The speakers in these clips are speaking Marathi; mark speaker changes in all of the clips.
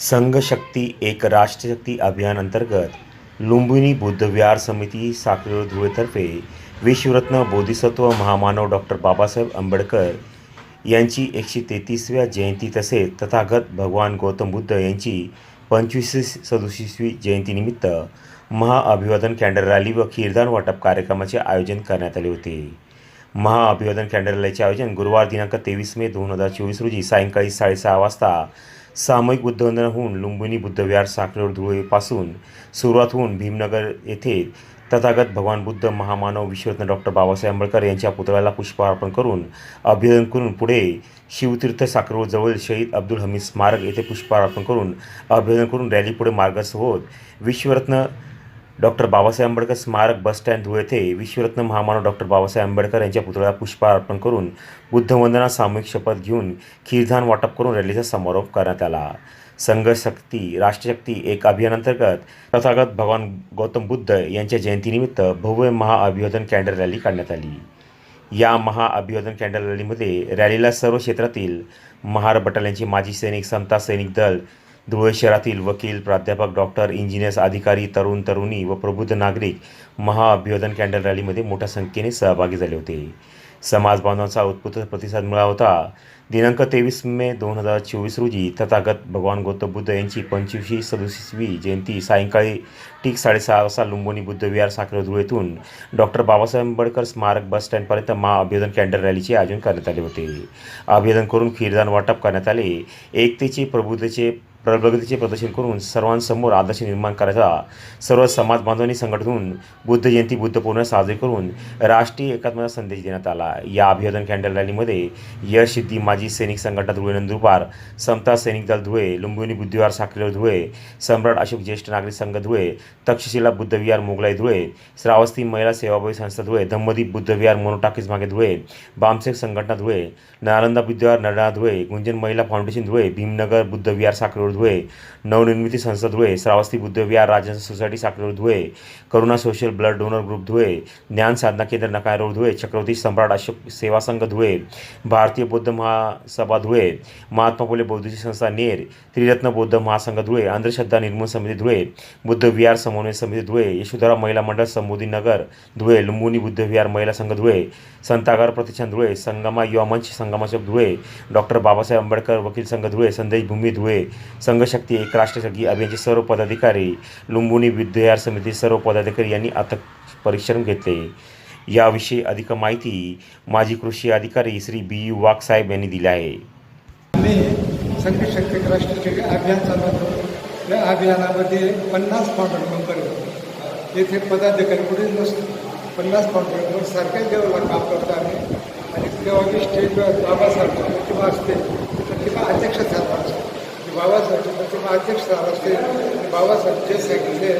Speaker 1: संघशक्ती एक राष्ट्रशक्ती अभियान अंतर्गत लुंबिनी बुद्धविहार समिती साखरेवर धुळेतर्फे विश्वरत्न बोधिसत्व महामानव डॉक्टर बाबासाहेब आंबेडकर यांची एकशे तेहतीसव्या जयंती तसेच तथागत भगवान गौतम बुद्ध यांची पंचवीस सदुसष्टवी जयंतीनिमित्त महाअभिवादन कॅन्डल रॅली व खीरदान वाटप कार्यक्रमाचे आयोजन करण्यात आले होते. महाअभिवादन कॅन्डल रॅलीचे आयोजन गुरुवार दिनांक तेवीस मे दोन हजार चोवीस रोजी सायंकाळी साडेसहा वाजता सामूहिक बुद्धवंदना होऊन लुंबिनी बुद्धविहार साखरेवर धुळेपासून सुरुवात होऊन भीमनगर येथे तथागत भगवान बुद्ध महामानव विश्वरत्न डॉक्टर बाबासाहेब आंबेडकर यांच्या पुतळ्याला पुष्पहार करून अभिवादन करून पुढे शिवतीर्थ साखरवर जवळ शहीद अब्दुल हमीद स्मारक येथे पुष्पहार अर्पण करून अभिवादन करून रॅली पुढे मार्गस्थ होत. विश्वरत्न डॉक्टर बाबासाहेब आंबेडकर स्मारक बसस्टँड धुळे येथे विश्वरत्न महामानव डॉक्टर बाबासाहेब आंबेडकर यांच्या पुतळ्याला पुष्पहार अर्पण करून बुद्धवंदना सामूहिक शपथ घेऊन खीरधान वाटप करून रॅलीचा समारोप करण्यात आला. संघशक्ती राष्ट्रशक्ती एक अभियानांतर्गत तथागत भगवान गौतम बुद्ध यांच्या जयंतीनिमित्त भव्य महाअभिवादन कॅन्डल रॅली काढण्यात आली. या महाअभिवादन कॅन्डल रॅलीमध्ये रॅलीला सर्व क्षेत्रातील महार बटालियनचे माजी सैनिक संता सैनिक दल धुळे शहरातील वकील प्राध्यापक डॉक्टर इंजिनियर्स अधिकारी तरुण तरुणी व प्रबुद्ध नागरिक महाअभिवादन कॅन्डल रॅलीमध्ये मोठ्या संख्येने सहभागी झाले होते. समाज बांधवांचा उत्स्फूर्त प्रतिसाद मिळाला होता. दिनांक तेवीस मे दोन हजार चोवीस रोजी तथागत भगवान गौतम बुद्ध यांची पंचवीसशे सदुसष्टवी जयंती सायंकाळी ठीक साडेसहा वाजता लुंबोनी बुद्धविहार साखर धुळेतून डॉक्टर बाबासाहेब आंबेडकर स्मारक बस स्टँडपर्यंत महाअभिवादन कॅन्डल रॅलीचे आयोजन करण्यात आले होते. अभिवादन करून खीरदान वाटप करण्यात आले. एकतेचे प्रबुद्धचे प्रगतीचे प्रदर्शन करून सर्वांसमोर आदर्श निर्माण करायचा. सर्व समाज बांधवांनी संघटून बुद्ध जयंती बुद्ध पूर्ण साजरी करून राष्ट्रीय एकात्मता संदेश देण्यात आला. या अभिवादन कॅन्डल रॅलीमध्ये यश सिद्धी माजी सैनिक संघटना धुळे नंदुरबार समता सैनिक दल धुळे लुंबिनी बुद्धिवार साखरेवर धुळे सम्राट अशोक ज्येष्ठ नागरिक संघ धुळे तक्षशिला बुद्धविहार मोगलाई धुळे श्रावस्ती महिला सेवाभावी संस्था धुळे धम्मदीप बुद्धविहार मोनोटाकीज मागे धुळे बामसेक संघटना धुळे नालंदा बुद्धिवार नरणा धुळे गुंजन महिला फाउंडेशन धुळे भीमनगर बुद्धविहार साखरेवर धुळे नवनिर्मिती संस्था Dhule Shravasti Buddhavihar Rajhans society साखरेवर Dhule Karuna social blood donor group Dhule ज्ञान साधना केंद्र नकाय रोड धुळे चक्रवर्ती सम्राट अशोक सेवा संघ धुळे भारतीय बौद्ध महासभा धुळे महात्मा फुले बौद्धची संस्था नेर त्रिरत्न बौद्ध महासंघ धुळे अंधश्रद्धा निर्मूलन समिती धुळे बुद्ध विहार समन्वय समिती धुळे यशोधरा महिला मंडळ संबोधी नगर धुळे लुंबुनी बुद्ध विहार महिला संघ धुळे संतागार प्रतिष्ठान धुळे संगमा युवा मंच संगमाचक धुळे डॉक्टर बाबासाहेब आंबेडकर वकील संघ धुळे संदेश भूमी धुळे संघशक्ती एक राष्ट्रशक्ती अभियानचे सर्व पदाधिकारी लुंबुनी विद्यार समिती सर्व पदाधिकारी यांनी अथक परिश्रम घेतले. याविषयी अधिक माहिती माजी कृषी अधिकारी श्री बी. यू वाघ साहेब यांनी दिली आहे.
Speaker 2: आम्ही संघशक्ती राष्ट्रशक्ती अभियान चालवतो या अभियानामध्ये पन्नास फाउंडर मेंबर येथे पदाधिकारी पुढे नसतो. पन्नास फाउंडर सारख्या लेवलला काम करतो आम्ही. आणि तेव्हा मी स्टेजवर बाबासाहेब किंवा असते किंवा अध्यक्ष झाला बाबासाहेब प्रतिमा अध्यक्ष झाला असते बाबासाहेब जे सांगितले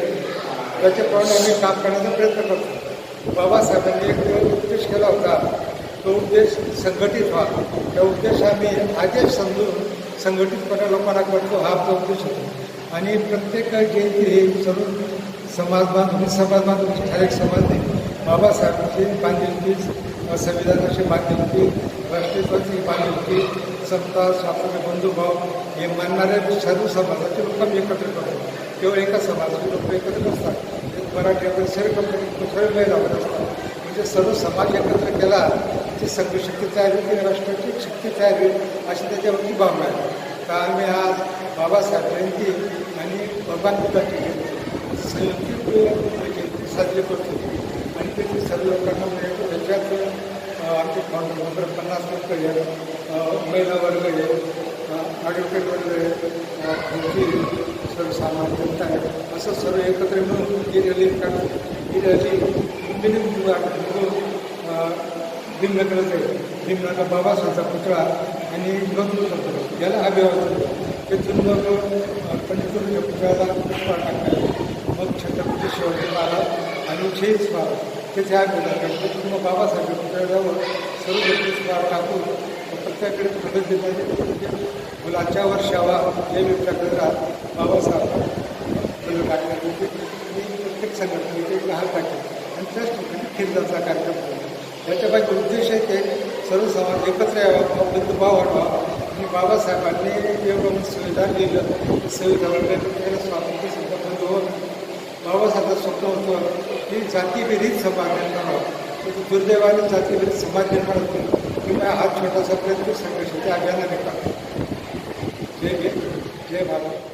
Speaker 2: त्याच्याप्रमाणे आम्ही काम करण्याचा प्रयत्न करतो. बाबासाहेबांनी एक उद्देश केला होता तो उद्देश संघटित व्हा. त्या उद्देश आम्ही आदेश समजून संघटितपणे लोकांना करतो हा आमचा उद्देश होतो. आणि प्रत्येक जयंती हे सर्व समाज बांधून समाज बांधून ठराविक समाज नाही. बाबासाहेबांची बांधिलकी संविधानाची बांधिलकी राष्ट्रीयत्वाची बांधिलकी सत्ता स्वातंत्र्य बंधुभाव हे मानणाऱ्या सर्व समाजाचे लोक एकत्र करतो. केवळ एका समाजाचे लोक एकत्र नसतात. मराठी आपण सर्व कंपनी सर्व लावत असतात म्हणजे सर्व समाज एकत्र केला ती संघशक्ती तयार होईल ती राष्ट्राची शक्ती तयार होईल अशी त्याच्यावरती भावना आहे. तर आम्ही आज बाबासाहेब जयंती आणि भगवान बुद्धाची जयंती संयुक्त जयंती म्हणजे साजरी करतो. आणि सर्व लोकांना मिळतो त्याच्यात अं, आमचे फाउंडर पन्नास लोक आहे महिला वर्ग आहे ॲडव्होकेट वर्ग आहे अं, सर्वसामान्य जनता आहे. असं सर्व एकत्र मिळून ही रॅली काढतो ही रॅली भीमनगरच आहे भीमनगर बाबासाहेबचा पुतळा आणि गौतम पुतळा याला अभिवादन. तिथून मग पंढरपूरच्या पुतळ्याला पुष्पा टाकले मग छत्रपती शिवाजी महाराज आणि शहीद महाराज तिथे अभिवादन तिथून मग बाबासाहेब पुतळ्यावर सर्व गोष्टी टाकून प्रत्येकाकडे प्रगती पाहिजे मुलांच्या वर्षावा हे विचारात बाबासाहेब फुलं टाकले होते आणि प्रत्येक संघटनेचे लहान टाकले आणि त्याच ठिकाणी खिरदाचा कार्यक्रम केला याच्या पाहिजे उद्देश आहे ते सर्व समाज एकत्र यावा बंधुभाव वाढवा. आणि बाबासाहेबांनी एवढं सुविधा दिलं सुविधावर स्वातंत्र्य सुद्धा बंद बाबासाहेब स्वप्न होतं. की जातीविरहित समाज निर्माण व्हावा दुर्दैवाने जातीविरहित समाज निर्माण होतो. किंवा हा छोटासा प्रयत्न संघर्षाच्या अभियानाने करतो. जय जय जय भारत.